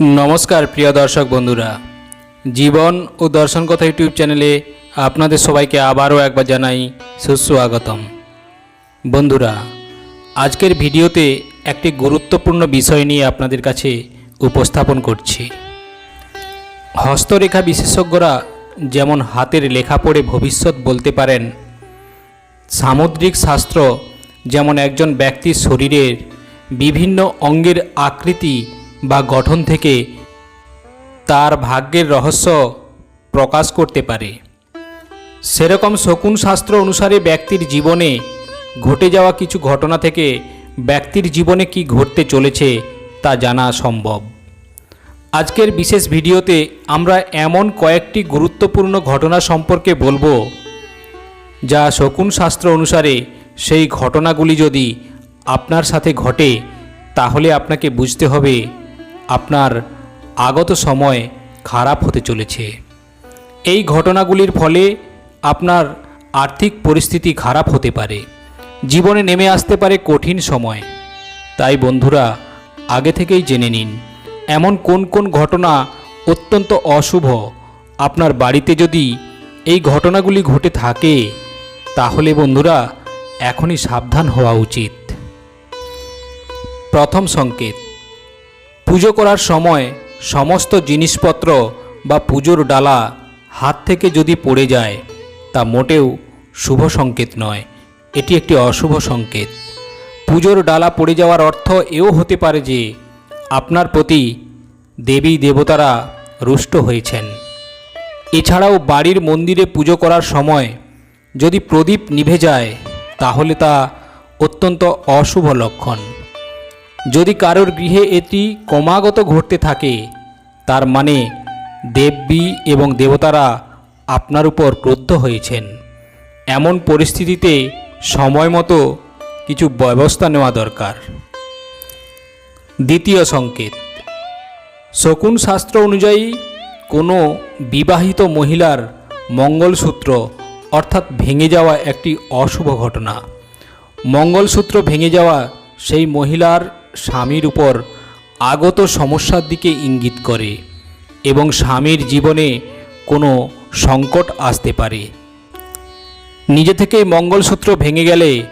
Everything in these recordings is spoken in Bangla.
নমস্কার, প্রিয় দর্শক বন্ধুরা। জীবন ও দর্শন কথা ইউটিউব চ্যানেলে আপনাদের সবাইকে আবারও একবার জানাই সুস্বাগতম। বন্ধুরা, আজকের ভিডিওতে একটি গুরুত্বপূর্ণ বিষয় নিয়ে আপনাদের কাছে উপস্থাপন করছি। হস্তরেখা বিশেষজ্ঞরা যেমন হাতের লেখা পড়ে ভবিষ্যৎ বলতে পারেন, সামুদ্রিক শাস্ত্র যেমন একজন ব্যক্তির শরীরের বিভিন্ন অঙ্গের আকৃতি বা গঠন থেকে তার ভাগ্যের রহস্য প্রকাশ করতে পারে। সেরকম শকুন শাস্ত্র অনুসারে ব্যক্তির জীবনে ঘটে যাওয়া কিছু ঘটনা থেকে ব্যক্তির জীবনে কি ঘটতে চলেছে তা জানা সম্ভব। আজকের বিশেষ ভিডিওতে আমরা এমন কয়েকটি গুরুত্বপূর্ণ ঘটনা সম্পর্কে বলব, যা শকুন শাস্ত্র অনুসারে সেই ঘটনাগুলি যদি আপনার সাথে ঘটে, তাহলে আপনাকে বুঝতে হবে আপনার আগত সময় খারাপ হতে চলেছে। এই ঘটনাগুলির ফলে আপনার আর্থিক পরিস্থিতি খারাপ হতে পারে। জীবনে নেমে আসতে পারে কঠিন সময়। তাই বন্ধুরা, আগে থেকেই জেনে নিন, এমন কোন কোন ঘটনা অত্যন্ত অশুভ আপনার বাড়িতে যদি এই ঘটনাগুলি ঘটে থাকে, তাহলে বন্ধুরা, এখনই সাবধান হওয়া উচিত। প্রথম সংকেত পুজো করার সময় সমস্ত জিনিসপত্র বা পুজোর ডালা হাত থেকে যদি পড়ে যায়, তা মোটেও শুভ সংকেত নয়। এটি একটি অশুভ সংকেত। পুজোর ডালা পড়ে যাওয়ার অর্থ এও হতে পারে যে, আপনার প্রতি দেবী দেবতারা রুষ্ট হয়েছেন। এছাড়াও বাড়ির মন্দিরে পুজো করার সময় যদি প্রদীপ নিভে যায়, তাহলে তা অত্যন্ত অশুভ লক্ষণ। যদি কারোর গৃহে এটি ক্রমাগত ঘটতে থাকে, তার মানে দেবী এবং দেবতারা আপনার উপর ক্রুদ্ধ হয়েছেন। এমন পরিস্থিতিতে সময় মতো কিছু ব্যবস্থা নেওয়া দরকার। দ্বিতীয় সংকেত। শকুন শাস্ত্র অনুযায়ী কোনো বিবাহিত মহিলার মঙ্গলসূত্র অর্থাৎ ভেঙে যাওয়া একটি অশুভ ঘটনা। মঙ্গলসূত্র ভেঙে যাওয়া সেই মহিলার স্বামীর উপর আগত সমস্যার দিকে ইঙ্গিত করে এবং স্বামীর জীবনে কোনো সংকট আসতে পারে। নিজে থেকেই মঙ্গলসূত্র ভেঙে গেলে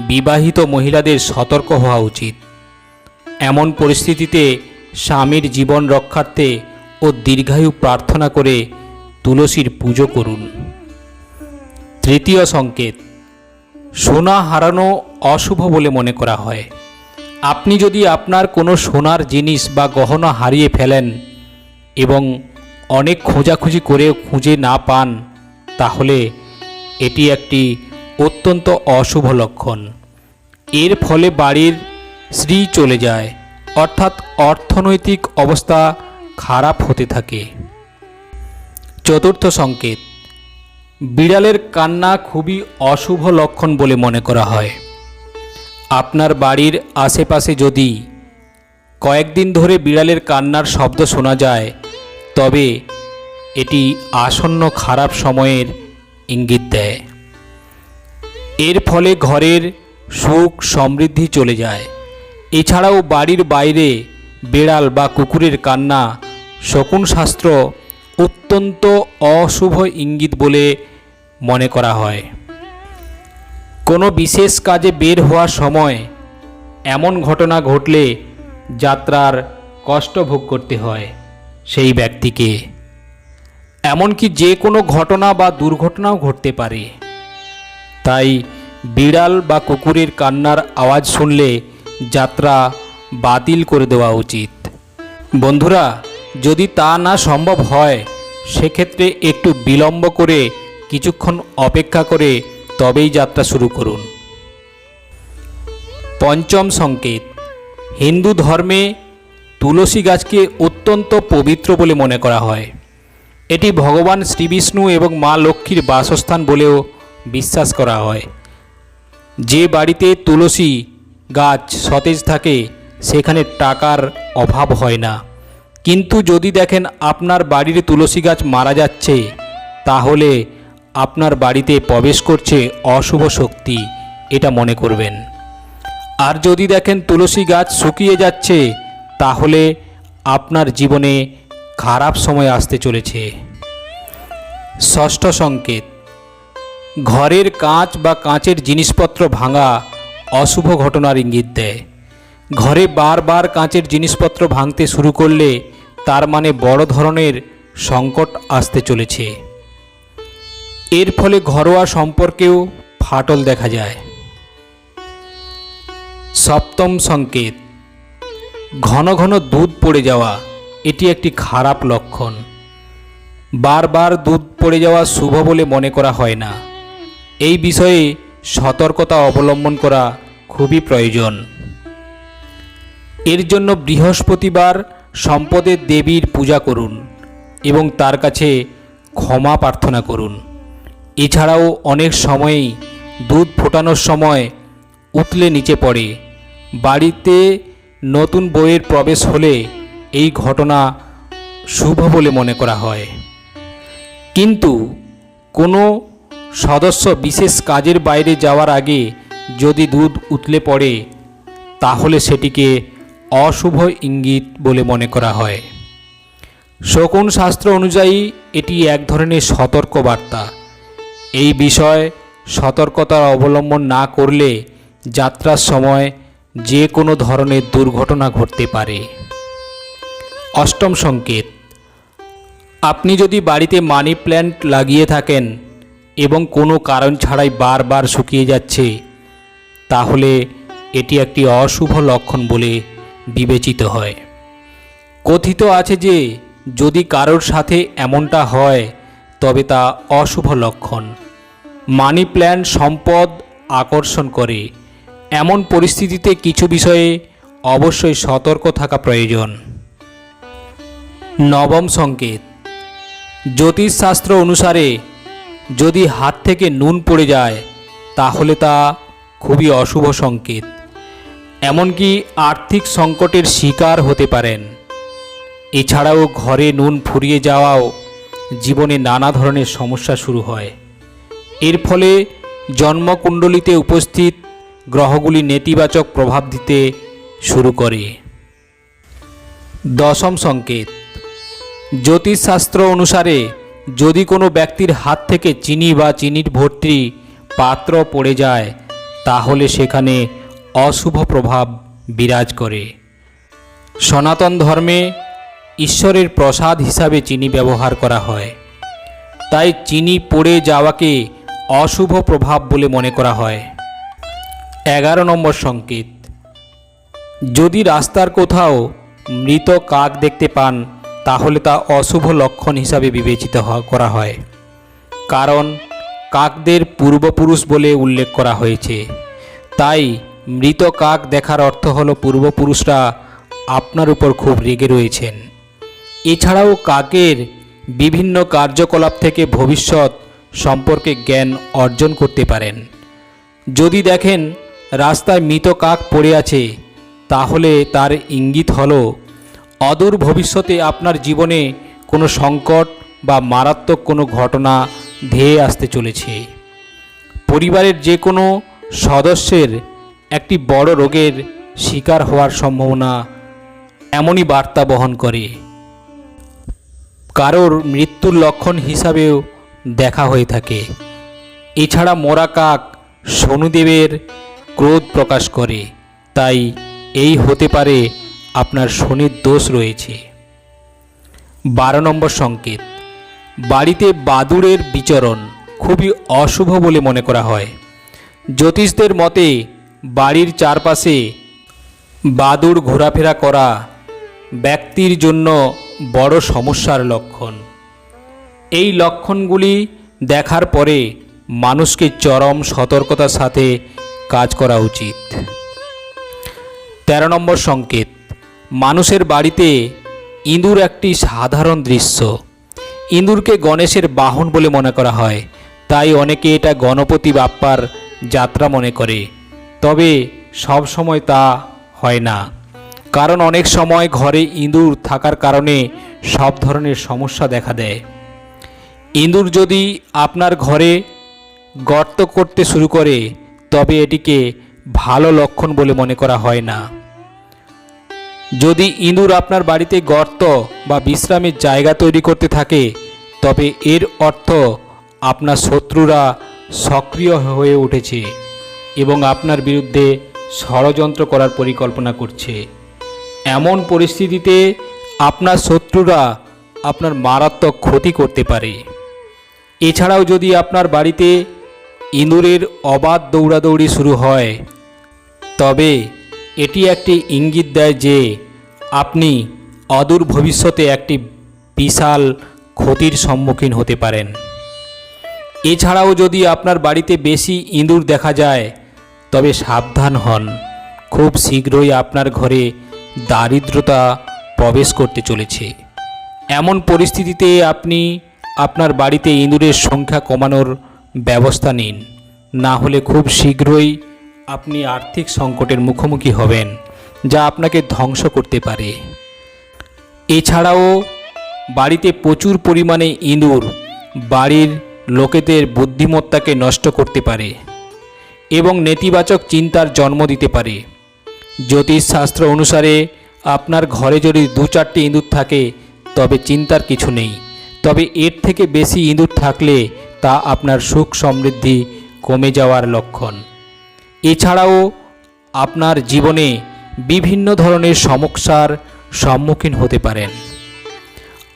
বিবাহিত মহিলাদের সতর্ক হওয়া উচিত। এমন পরিস্থিতিতে স্বামীর জীবন রক্ষার্থে ও দীর্ঘায়ু প্রার্থনা করে তুলসীর পুজো করুন। তৃতীয় সংকেত, সোনা হারানো অশুভ বলে মনে করা হয়। আপনি যদি আপনার কোনো সোনার জিনিস বা গহনা হারিয়ে ফেলেন এবং অনেক খোঁজাখুঁজি করে খুঁজে না পান, তাহলে এটি একটি অত্যন্ত অশুভ লক্ষণ। এর ফলে বাড়ির শ্রী চলে যায়, অর্থাৎ অর্থনৈতিক অবস্থা খারাপ হতে থাকে। চতুর্থ সংকেত, বিড়ালের কান্না খুবই অশুভ লক্ষণ বলে মনে করা হয়। আপনার বাড়ির আশেপাশে যদি কয়েকদিন ধরে বিড়ালের কান্নার শব্দ শোনা যায়, তবে এটি আসন্ন খারাপ সময়ের ইঙ্গিত দেয়। এর ফলে ঘরের সুখ সমৃদ্ধি চলে যায়। এছাড়াও বাড়ির বাইরে বেড়াল বা কুকুরের কান্না শকুন শাস্ত্র অত্যন্ত অশুভ ইঙ্গিত বলে মনে করা হয়। কোনো বিশেষ কাজে বের হওয়ার সময় এমন ঘটনা ঘটলে যাত্রার কষ্ট ভোগ করতে হয় সেই ব্যক্তিকে। এমনকি যে কোনো ঘটনা বা দুর্ঘটনাও ঘটতে পারে। তাই বিড়াল বা কুকুরের কান্নার আওয়াজ শুনলে যাত্রা বাতিল করে দেওয়া উচিত। বন্ধুরা, যদি তা না সম্ভব হয়, সেক্ষেত্রে একটু বিলম্ব করে কিছুক্ষণ অপেক্ষা করে তবেই যাত্রা শুরু করুন। পঞ্চম সংকেত, হিন্দু ধর্মে তুলসী গাছকে অত্যন্ত পবিত্র বলে মনে করা হয়। এটি ভগবান শ্রীবিষ্ণু এবং মা লক্ষ্মীর বাসস্থান বলেও বিশ্বাস করা হয়। যে বাড়িতে তুলসী গাছ সতেজ থাকে, সেখানে টাকার অভাব হয় না। কিন্তু যদি দেখেন আপনার বাড়ির তুলসী গাছ মারা যাচ্ছে, তাহলে আপনার বাড়িতে প্রবেশ করছে অশুভ শক্তি, এটা মনে করবেন। আর যদি দেখেন তুলসী গাছ শুকিয়ে যাচ্ছে, তাহলে আপনার জীবনে খারাপ সময় আসতে চলেছে। ষষ্ঠ সংকেত, ঘরের কাঁচ বা কাঁচের জিনিসপত্র ভাঙা অশুভ ঘটনার ইঙ্গিত দেয়। ঘরে বারবার কাঁচের জিনিসপত্র ভাঙতে শুরু করলে তার মানে বড় ধরনের সংকট আসতে চলেছে। এর ফলে ঘরোয়া সম্পর্কেও ফাটল দেখা যায়। সপ্তম সংকেত। ঘন ঘন দুধ পড়ে যাওয়া এটি একটি খারাপ লক্ষণ। বারবার দুধ পড়ে যাওয়া শুভ বলে মনে করা হয় না। এই বিষয়ে সতর্কতা অবলম্বন করা খুবই প্রয়োজন। এর জন্য বৃহস্পতিবার সম্পদের দেবীর পূজা করুন এবং তার কাছে ক্ষমা প্রার্থনা করুন। এছাড়াও অনেক সময়ই দুধ ফোটানোর সময় উতলে নিচে পড়ে। বাড়িতে নতুন বইয়ের প্রবেশ হলে এই ঘটনা শুভ বলে মনে করা হয়। কিন্তু কোনো সদস্য বিশেষ কাজের বাইরে যাওয়ার আগে যদি দুধ উতলে পড়ে, তাহলে সেটিকে অশুভ ইঙ্গিত বলে মনে করা হয়। শকুন শাস্ত্র অনুযায়ী এটি এক ধরনের সতর্ক বার্তা এই বিষয় সতর্কতা অবলম্বন না করলে যাত্রার সময় যে কোনো ধরনের দুর্ঘটনা ঘটতে পারে। অষ্টম সংকেত। আপনি যদি বাড়িতে মানি প্ল্যান্ট লাগিয়ে থাকেন এবং কোনো কারণ ছাড়াই বারবার শুকিয়ে যাচ্ছে, তাহলে এটি একটি অশুভ লক্ষণ বলে বিবেচিত হয়। কথিত আছে যে, যদি কারোর সাথে এমনটা হয়, তবে তা অশুভ লক্ষণ। মানি প্ল্যান্ট সম্পদ আকর্ষণ করে। এমন পরিস্থিতিতে কিছু বিষয়ে অবশ্যই সতর্ক থাকা প্রয়োজন। নবম সংকেত। জ্যোতিষশাস্ত্র অনুসারে যদি হাত থেকে নুন পড়ে যায়, তাহলে তা খুবই অশুভ সংকেত। এমনকি আর্থিক সংকটের শিকার হতে পারেন। এছাড়াও ঘরে নুন ফুরিয়ে যাওয়াও জীবনে নানা ধরনের সমস্যা শুরু হয়। এর ফলে জন্মকুণ্ডলিতে উপস্থিত গ্রহগুলি নেতিবাচক প্রভাব দিতে শুরু করে। দশম সংকেত। জ্যোতিষশাস্ত্র অনুসারে যদি কোনো ব্যক্তির হাত থেকে চিনি বা চিনির ভর্তি পাত্র পড়ে যায়, তাহলে সেখানে অশুভ প্রভাব বিরাজ করে। সনাতন ধর্মে ঈশ্বরের প্রসাদ হিসাবে চিনি ব্যবহার করা হয়। তাই চিনি পড়ে যাওয়াকে অশুভ প্রভাব বলে মনে করা হয়। এগারো নম্বর সংকেত। যদি রাস্তার কোথাও মৃত কাক দেখতে পান, তাহলে তা অশুভ লক্ষণ হিসাবে বিবেচিত করা হয়। কারণ, কাকদের পূর্বপুরুষ বলে উল্লেখ করা হয়েছে। তাই মৃত কাক দেখার অর্থ হলো পূর্বপুরুষরা আপনার উপর খুব রেগে রয়েছেন। এছাড়াও কাকের বিভিন্ন কার্যকলাপ থেকে ভবিষ্যৎ সম্পর্কে জ্ঞান অর্জন করতে পারেন। যদি দেখেন রাস্তায় মৃত কাক পড়ে আছে, তাহলে তার ইঙ্গিত হল, অদূর ভবিষ্যতে আপনার জীবনে কোনো সংকট বা মারাত্মক কোনো ঘটনা ধেয়ে আসতে চলেছে। পরিবারের যে কোনো সদস্যের একটি বড় রোগের শিকার হওয়ার সম্ভাবনা এমনই বার্তা বহন করে। কারোর মৃত্যুর লক্ষণ হিসাবেও দেখা হয়ে থাকে। এছাড়া মোরা কাক শনিদেবের ক্রোধ প্রকাশ করে। তাই এই হতে পারে আপনার শনির দোষ রয়েছে। বারো নম্বর সংকেত। বাড়িতে বাদুড়ের বিচরণ খুবই অশুভ বলে মনে করা হয়। জ্যোতিষদের মতে বাড়ির চারপাশে বাদুড় ঘোরাফেরা করা ব্যক্তির জন্য বড় সমস্যার লক্ষণ। এই লক্ষণগুলি দেখার পরে মানুষকে চরম সতর্কতার সাথে কাজ করা উচিত। তেরো নম্বর সংকেত, মানুষের বাড়িতে ইঁদুর একটি সাধারণ দৃশ্য। ইঁদুরকে গণেশের বাহন বলে মনে করা হয়, তাই অনেকে এটা গণপতি বাপ্পার যাত্রা মনে করে। তবে সব সময় তা হয় না, কারণ অনেক সময় ঘরে ইঁদুর থাকার কারণে সব ধরনের সমস্যা দেখা দেয়। ইঁদুর যদি আপনার ঘরে গর্ত করতে শুরু করে, তবে এটিকে ভালো লক্ষণ বলে মনে করা হয় না। যদি ইঁদুর আপনার বাড়িতে গর্ত বা বিশ্রামের জায়গা তৈরি করতে থাকে, তবে এর অর্থ আপনার শত্রুরা সক্রিয় হয়ে উঠেছে এবং আপনার বিরুদ্ধে ষড়যন্ত্র করার পরিকল্পনা করছে। এমন পরিস্থিতিতে আপনার শত্রুরা আপনার মারাত্মক ক্ষতি করতে পারে। এছাড়াও যদি আপনার বাড়িতে ইঁদুরের অবাধ দৌড়াদৌড়ি শুরু হয়, তবে এটি একটি ইঙ্গিত দেয় যে আপনি অদূর ভবিষ্যতে একটি বিশাল ক্ষতির সম্মুখীন হতে পারেন। এছাড়াও যদি আপনার বাড়িতে বেশি ইঁদুর দেখা যায়, তবে সাবধান হন। খুব শীঘ্রই আপনার ঘরে দারিদ্রতা প্রবেশ করতে চলেছে। এমন পরিস্থিতিতে আপনি আপনার বাড়িতে ইঁদুরের সংখ্যা কমানোর ব্যবস্থা নিন। না হলে খুব শীঘ্রই আপনি আর্থিক সংকটের মুখোমুখি হবেন, যা আপনাকে ধ্বংস করতে পারে। এছাড়াও, বাড়িতে প্রচুর পরিমাণে ইঁদুর বাড়ির লোকেদের বুদ্ধিমত্তাকে নষ্ট করতে পারে এবং নেতিবাচক চিন্তার জন্ম দিতে পারে। জ্যোতিষশাস্ত্র অনুসারে আপনার ঘরে যদি দু চারটি ইঁদুর থাকে, তবে চিন্তার কিছু নেই। তবে এর থেকে বেশি ইঁদুর থাকলে তা আপনার সুখ সমৃদ্ধি কমে যাওয়ার লক্ষণ। এছাড়াও আপনার জীবনে বিভিন্ন ধরনের সমস্যার সম্মুখীন হতে পারেন।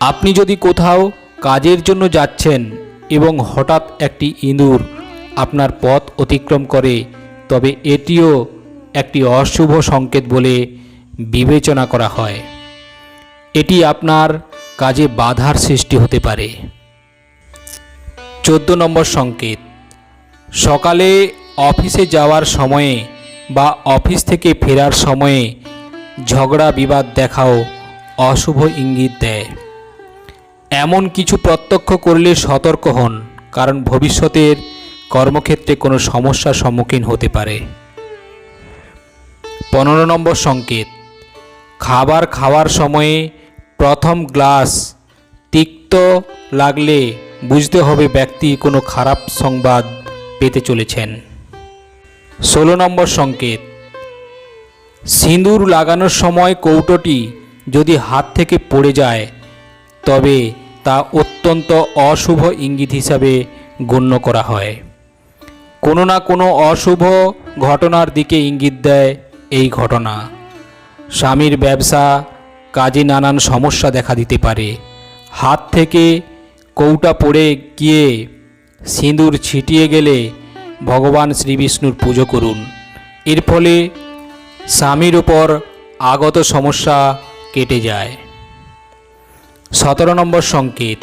আপনি যদি কোথাও কাজের জন্য যাচ্ছেন এবং হঠাৎ একটি ইঁদুর আপনার পথ অতিক্রম করে, তবে এটিও একটি অশুভ সংকেত বলে বিবেচনা করা হয়। এটি আপনার কাজে বাধার সৃষ্টি হতে পারে। চোদ্দ নম্বর সংকেত। সকালে অফিসে যাওয়ার সময়ে বা অফিস থেকে ফেরার সময়ে ঝগড়া বিবাদ দেখাও অশুভ ইঙ্গিত দেয়। এমন কিছু প্রত্যক্ষ করলে সতর্ক হন, কারণ ভবিষ্যতের কর্মক্ষেত্রে কোনো সমস্যার সম্মুখীন হতে পারে। পনেরো নম্বর সংকেত। খাবার খাওয়ার সময়ে প্রথম গ্লাস তিক্ত লাগলে বুঝতে হবে ব্যক্তি কোনো খারাপ সংবাদ পেতে চলেছেন। ষোলো নম্বর সংকেত। সিঁদুর লাগানোর সময় কৌটোটি যদি হাত থেকে পড়ে যায়, তবে তা অত্যন্ত অশুভ ইঙ্গিত হিসাবে গণ্য করা হয়। কোনো না কোনো অশুভ ঘটনার দিকে ইঙ্গিত দেয় এই ঘটনা। স্বামীর ব্যবসা কাজে নানান সমস্যা দেখা দিতে পারে। হাত থেকে কৌটা পড়ে গিয়ে সিঁদুর ছিটিয়ে গেলে ভগবান শ্রীবিষ্ণুর পুজো করুন। এর ফলে স্বামীর উপর আগত সমস্যা কেটে যায়। সতেরো নম্বর সংকেত।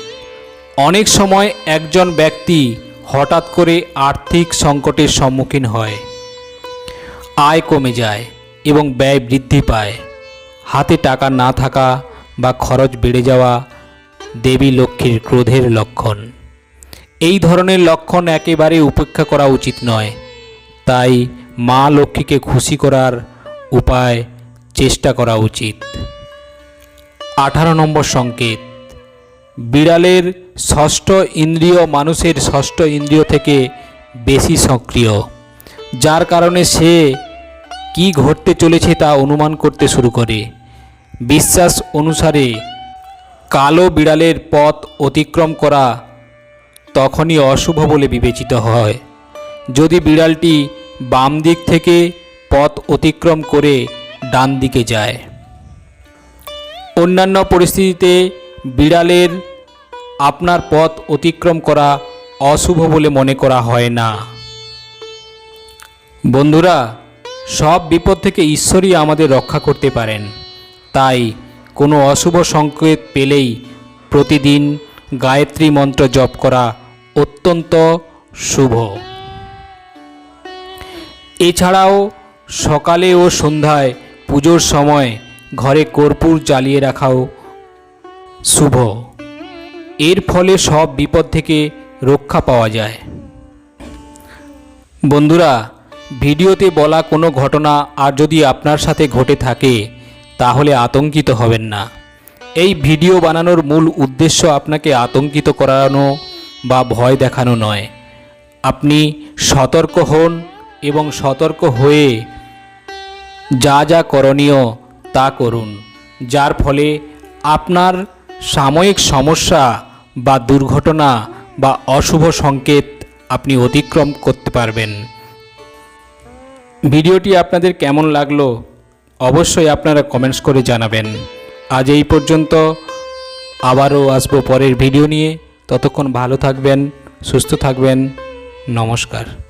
অনেক সময় একজন ব্যক্তি হঠাৎ করে আর্থিক সংকটের সম্মুখীন হয়। আয় কমে যায় এবং ব্যয় বৃদ্ধি পায়। হাতে টাকা না থাকা বা খরচ বেড়ে যাওয়া দেবী লক্ষ্মীর ক্রোধের লক্ষণ। এই ধরনের লক্ষণ একেবারে উপেক্ষা করা উচিত নয়। তাই মা লক্ষ্মীকে খুশি করার উপায় চেষ্টা করা উচিত। আঠারো নম্বর সংকেত। বিড়ালের ষষ্ঠ ইন্দ্রিয় মানুষের ষষ্ঠ ইন্দ্রিয় থেকে বেশি সক্রিয়। যার কারণে সে কি ঘটতে চলেছে তা অনুমান করতে শুরু করে। বিশ্বাস অনুসারে কালো বিড়ালের পথ অতিক্রম করা তখনই অশুভ বলে বিবেচিত হয়। যদি বিড়ালটি বাম দিক থেকে পথ অতিক্রম করে ডান দিকে যায়। অন্যান্য পরিস্থিতিতে বিড়ালের আপনার পথ অতিক্রম করা অশুভ বলে মনে করা হয় না। বন্ধুরা সব বিপদ থেকে ঈশ্বরই আমাদের রক্ষা করতে পারেন। তাই কোনো অশুভ সংকেত পেলেই প্রতিদিন গায়ত্রী মন্ত্র জপ করা অত্যন্ত শুভ। এছাড়াও সকালে ও সন্ধ্যায় পুজোর সময় ঘরে কর্পূর জ্বালিয়ে রাখাও শুভ। এর ফলে সব বিপদ থেকে রক্ষা পাওয়া যায়। বন্ধুরা ভিডিওতে বলা কোনো ঘটনা আর যদি আপনার সাথে ঘটে থাকে, তাহলে আতঙ্কিত হবেন না। এই ভিডিও বানানোর মূল উদ্দেশ্য আপনাকে আতঙ্কিত করানো বা ভয় দেখানো নয়। আপনি সতর্ক হন এবং সতর্ক হয়ে যা যা করণীয় তা করুন, যার ফলে আপনার সাময়িক সমস্যা বা দুর্ঘটনা বা অশুভ সংকেত আপনি অতিক্রম করতে পারবেন। ভিডিওটি আপনাদের কেমন লাগল অবশ্যই আপনারা কমেন্টস করে জানাবেন। আজ এই পর্যন্ত, আবারও আসব পরের ভিডিও নিয়ে। ততক্ষণ ভালো থাকবেন, সুস্থ থাকবেন। নমস্কার।